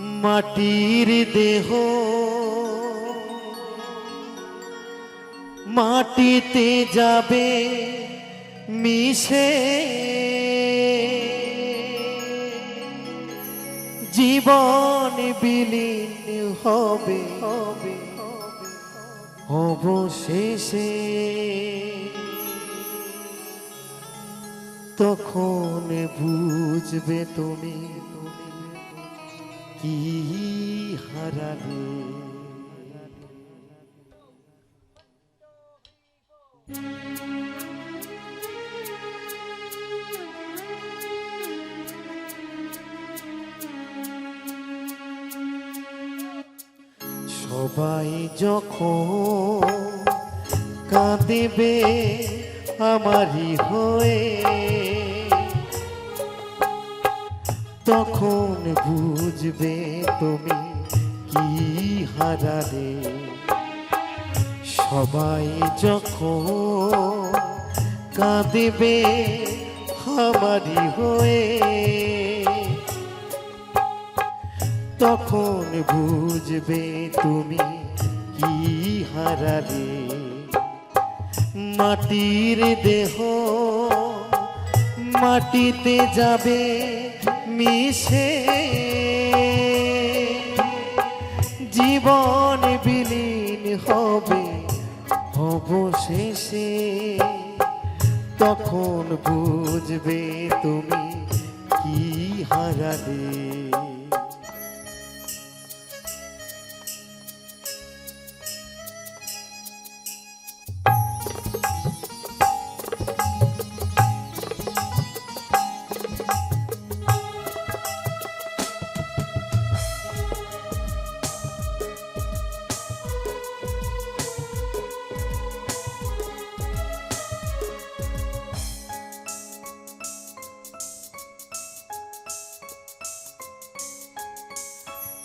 মাটির দেহ। মাটিতে যাবে মিশে। জীবন বিলীন হবে। হবে অবশেষে তখন বুঝবে তুমি। কি হারাবে? সবাই যখন কাঁদেবে আমারই হয়ে তখন বুঝবে তুমি কি হারালে। সবাই যখন কাঁদেবে আমারই হয়ে, তখন বুঝবে তুমি কি হারালে। মাটির দেহ মাটিতে যাবে মিশে জীবন বিলীন হবে অবশেষে। তখন বুঝবে তুমি কি হারালে।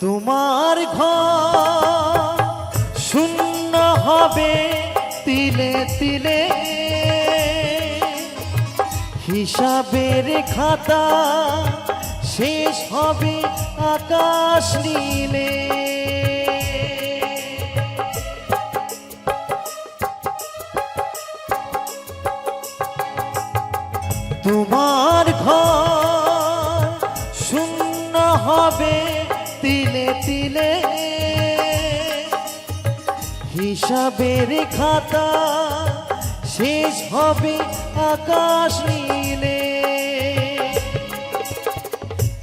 তোমার ঘর শূন্য হবে তিলে তিলে। হিসাবের খাতা শেষ হবে আকাশ নীলে। তোমার ঘর শূন্য হবে তিলে তিলে হিসাবের খাতা শেষ হবে আকাশ নীলে।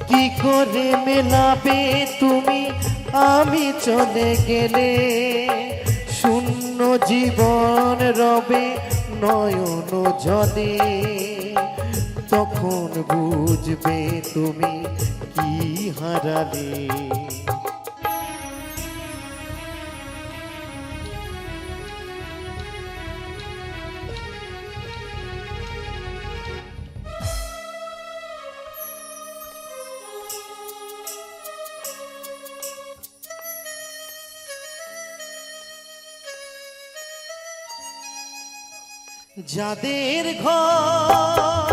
কি করে মেলাবে তুমি? আমি চলে গেলে শূন্য জীবন রবে নয়ন জলে। তখন বুঝবে তুমি কি হারালে। যাদের ঘর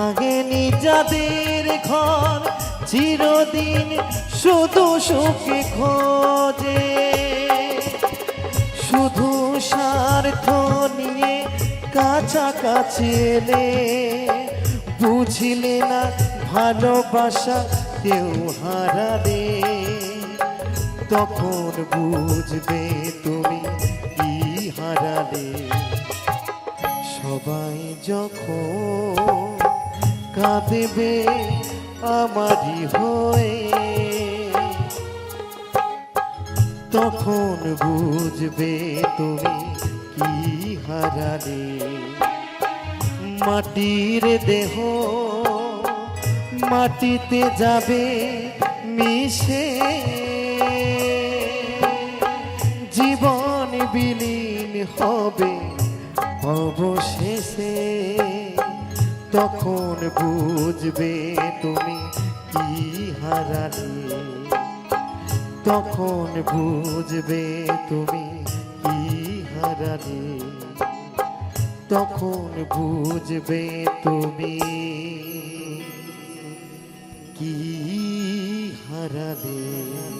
ভাঙেনি যাদের ঘর, চিরদিন শুধু সুখে খোঁজে। শুধু স্বার্থ নিয়ে কাছাকাছি এলে, বুঝলে না ভালোবাসা কেউ হারালে। তখন বুঝবে তুমি কি হারালে। সবাই যখন কাঁদেবে আমারই হয়ে। তখন বুঝবে তুমি কি হারালে। মাটির দেহ মাটিতে যাবে মিশে। জীবন বিলীন হবে অবশেষে। তখন বুঝবে তুমি কি হারালে। তখন বুঝবে তুমি কি হারালে। তখন বুঝবে তুমি কি হারালে।